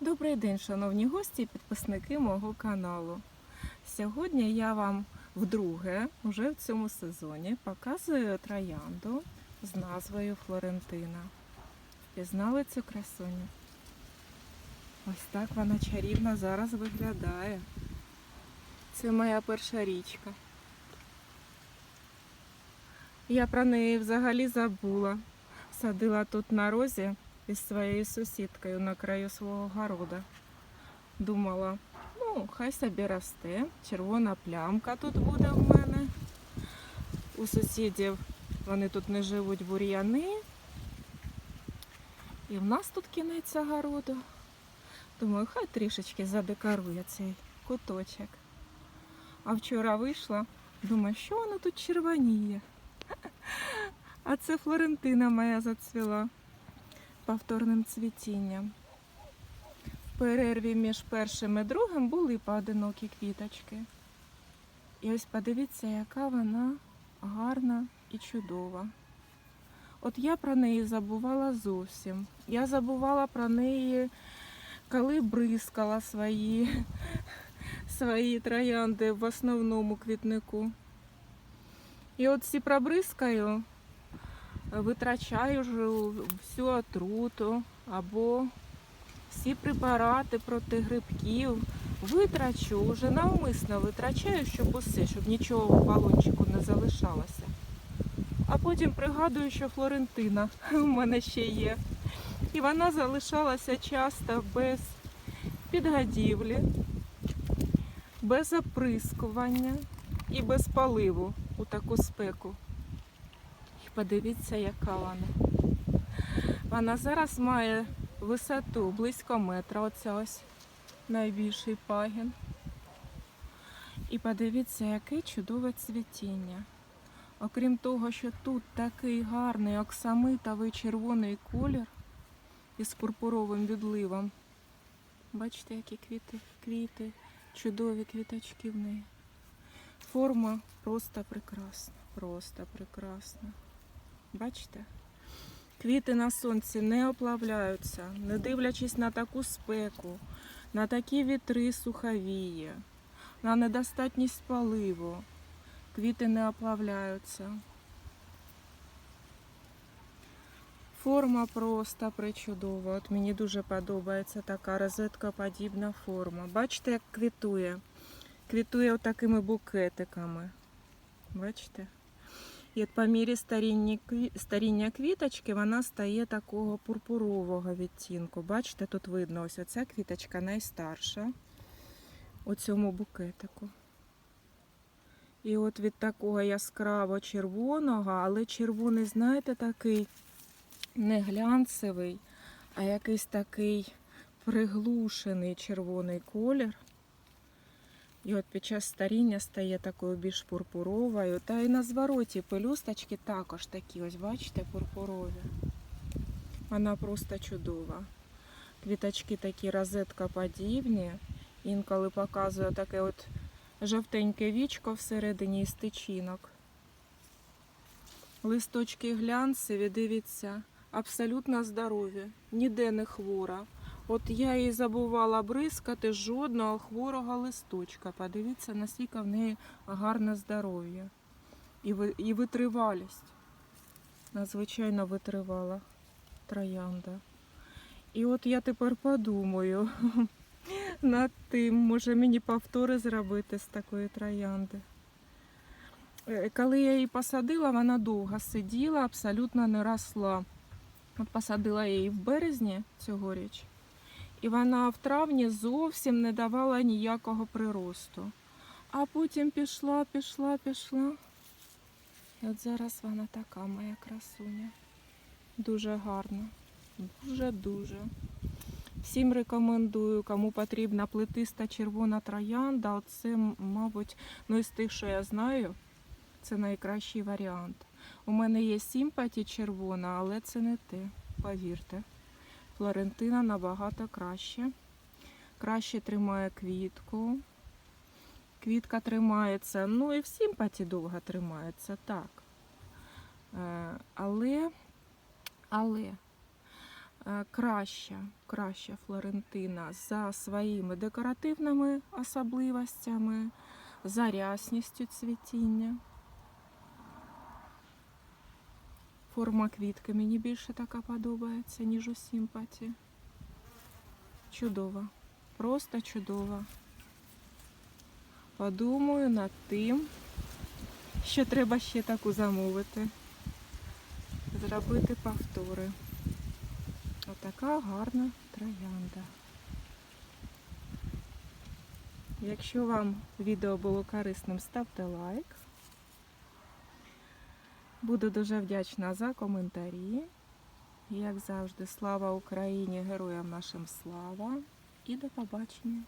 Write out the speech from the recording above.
Добрий день, шановні гості і підписники мого каналу. Сьогодні я вам вдруге, вже в цьому сезоні, показую троянду з назвою Флорентина. Пізнали цю красуню? Ось так вона чарівно зараз виглядає. Це моя перша річка. Я про неї взагалі забула. Садила тут на розі із своєю сусідкою на краю свого города. Думала, ну, хай собі росте, червона плямка тут буде в мене. У сусідів вони тут не живуть бур'яни. І в нас тут кінець огороду. Думаю, хай трішечки задекорує цей куточок. А вчора вийшла, думаю, що воно тут червоніє. А це Флорентина моя зацвіла повторним цвітінням. В перерві між першим і другим були поодинокі квіточки. І ось подивіться, яка вона гарна і чудова. От я про неї забувала зовсім. Я забувала про неї, коли бризкала свої, свої троянди в основному квітнику. І от всі пробризкаю, витрачаю всю отруту або всі препарати проти грибків. Витрачу, вже навмисно витрачаю, щоб усе, щоб нічого в балончику не залишалося. А потім пригадую, що Флорентина у мене ще є. І вона залишалася часто без підгодівлі, без оприскування і без поливу у таку спеку. Подивіться, яка вона. Вона зараз має висоту близько метра. Оце ось найбільший пагін. І подивіться, яке чудове цвітіння. Окрім того, що тут такий гарний оксамитовий червоний колір із пурпуровим відливом. Бачите, які квіти, квіти, чудові квіточки в неї. Форма просто прекрасна, просто прекрасна. Бачите? Квіти на сонці не оплавляються, не дивлячись на таку спеку, на такі вітри суховії, на недостатність поливу. Квіти не оплавляються. Форма просто причудова. От мені дуже подобається така розеткоподібна форма. Бачите, як квітує? Квітує отакими букетиками. Бачите? І по мірі старіння квіточки вона стає такого пурпурового відтінку. Бачите, тут видно, ось оця квіточка найстарша у цьому букетику. І от від такого яскраво червоного, але червоний, знаєте, такий не глянцевий, а якийсь такий приглушений червоний колір. І от під час старіння стає такою більш пурпуровою. Та і на звороті пелюсточки також такі, ось бачите, пурпурові. Вона просто чудова. Квіточки такі розеткоподібні. Інколи показує таке от жовтеньке вічко всередині із тичинок. Листочки глянцеві, дивіться, абсолютно здорові, ніде не хвора. От я її забувала бризкати жодного хворого листочка. Подивіться, наскільки в неї гарне здоров'я і, ви- і витривалість. Надзвичайно витривала троянда. І от я тепер подумаю над тим, може мені повтори зробити з такої троянди. Е, Коли я її посадила, вона довго сиділа, абсолютно не росла. От посадила її в березні цьогоріч, і вона в травні зовсім не давала ніякого приросту. А потім пішла, пішла, пішла. І от зараз вона така моя красуня. Дуже гарна. Дуже-дуже. Всім рекомендую, кому потрібна плетиста червона троянда. Оце, мабуть, ну із тих, що я знаю, це найкращий варіант. У мене є сімпаті червона, але це не те, повірте. Флорентина набагато краще. Краще тримає квітку. Квітка тримається, ну і в сімпаті довго тримається, так. Е, але, але е, краща, краща Флорентина за своїми декоративними особливостями, за рясністю цвітіння. Форма квітки мені більше така подобається, ніж у симпаті. Чудова. Просто чудова. Подумаю над тим, що треба ще таку замовити. Зробити повтори. Отака гарна троянда. Якщо вам відео було корисним, ставте лайк. Буду дуже вдячна за коментарі. Як завжди, слава Україні, героям нашим слава і до побачення!